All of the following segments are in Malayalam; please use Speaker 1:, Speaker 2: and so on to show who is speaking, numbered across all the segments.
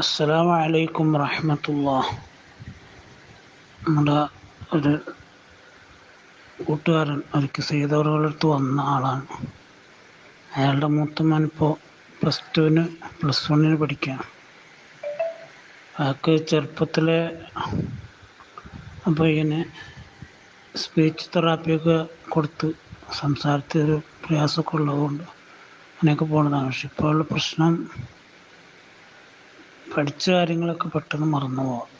Speaker 1: അസ്സലാമു അലൈക്കും വറഹമത്തുള്ള നമ്മുടെ ഒരു കൂട്ടുകാരൻ ഒരിക്കൽ സീതവറുകളടുത്ത് വന്ന ആളാണ്. അയാളുടെ മൂത്തമ്മൻ ഇപ്പോൾ പ്ലസ് ടുവിന് പ്ലസ് വണ്ണിന് പഠിക്കുകയാണ് അയാൾക്ക് ചെറുപ്പത്തിലെ അപ്പോൾ ഇങ്ങനെ സ്പീച്ച് തെറാപ്പിയൊക്കെ കൊടുത്ത് സംസാരത്തിൽ ഒരു പ്രയാസമൊക്കെ ഉള്ളതുകൊണ്ട് അങ്ങനെയൊക്കെ പോണതാണ്. പക്ഷെ ഇപ്പോൾ പ്രശ്നം പഠിച്ച കാര്യങ്ങളൊക്കെ പെട്ടെന്ന് മറന്നു പോവാം.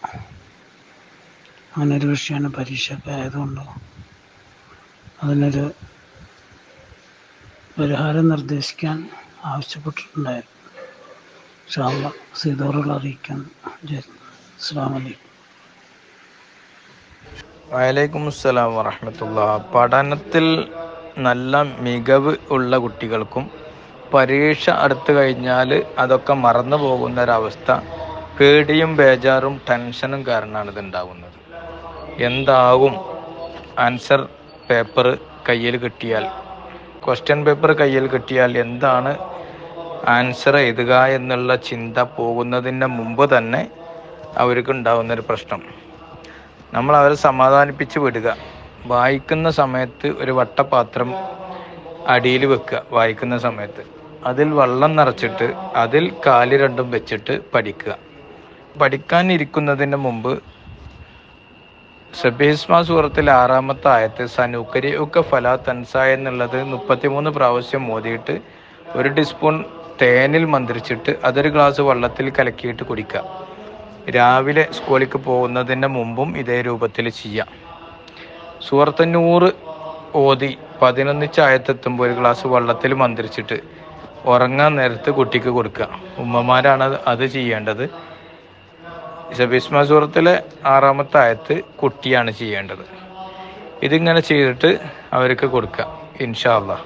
Speaker 1: അങ്ങനൊരു വിഷയമാണ് പരീക്ഷയൊക്കെ ആയതുകൊണ്ട്. അതിനൊരു പരിഹാരം നിർദ്ദേശിക്കാൻ ആവശ്യപ്പെട്ടിട്ടുണ്ടായിരുന്നു. ഷാള്ള സീതോറുകൾ അറിയിക്കാൻ അസ്സാം വലൈക്കും
Speaker 2: വലൈക്കും അസ്സലാം വറഹമത്തുള്ള പഠനത്തിൽ നല്ല മികവ് ഉള്ള കുട്ടികൾക്കും പരീക്ഷ അടുത്തു കഴിഞ്ഞാൽ അതൊക്കെ മറന്നു പോകുന്ന ഒരവസ്ഥ പേടിയും ബേജാറും ടെൻഷനും കാരണമാണ് ഇത് ഉണ്ടാകുന്നത് എന്താകും? ആൻസർ പേപ്പർ കയ്യിൽ കിട്ടിയാൽ. ക്വസ്റ്റ്യൻ പേപ്പർ കയ്യിൽ കിട്ടിയാൽ എന്താണ് ആൻസർ എഴുതുക എന്നുള്ള ചിന്ത പോകുന്നതിന് മുമ്പ് തന്നെ അവർക്ക് ഉണ്ടാകുന്ന ഒരു പ്രശ്നം. നമ്മൾ അവരെ സമാധാനിപ്പിച്ച് വിടുക. വായിക്കുന്ന സമയത്ത് ഒരു വട്ടപാത്രം അടിയിൽ വെക്കുക വായിക്കുന്ന സമയത്ത്. അതിൽ വെള്ളം നിറച്ചിട്ട് അതിൽ കാൽ രണ്ടും വെച്ചിട്ട് പഠിക്കുക. പഠിക്കാൻ ഇരിക്കുന്നതിന് മുമ്പ് സബീസ്മ സൂറത്തിലെ ആറാമത്തെ ആയത്ത് സനൂക്കരി ഒക്കെ ഫല തൻസ എന്നുള്ളത് മുപ്പത്തിമൂന്ന് പ്രാവശ്യം മോതിയിട്ട് ഒരു ടീസ്പൂൺ തേനിൽ മന്ത്രിച്ചിട്ട് അതൊരു ഗ്ലാസ് വെള്ളത്തിൽ കലക്കിയിട്ട് കുടിക്കുക. രാവിലെ സ്കൂളിലേക്ക് പോകുന്നതിന് മുമ്പും ഇതേ രൂപത്തിൽ ചെയ്യാം സൂറത്തന്നൂറ് ഓതി പതിനൊന്നിച്ച് ആയത്തെത്തുമ്പോൾ ഒരു ഗ്ലാസ് വെള്ളത്തിൽ മന്ത്രിച്ചിട്ട് ഉറങ്ങാൻ നേരത്ത് കുട്ടിക്ക് കൊടുക്കുക. ഉമ്മമാരാണ് അത് ചെയ്യേണ്ടത്. സബീസ്മ സൂറത്തിലെ ആറാമത്തെ ആയത്ത് കുട്ടിയാണ് ചെയ്യേണ്ടത്. ഇതിങ്ങനെ ചെയ്തിട്ട് അവർക്ക് കൊടുക്കുക ഇൻഷാ അള്ളാഹ്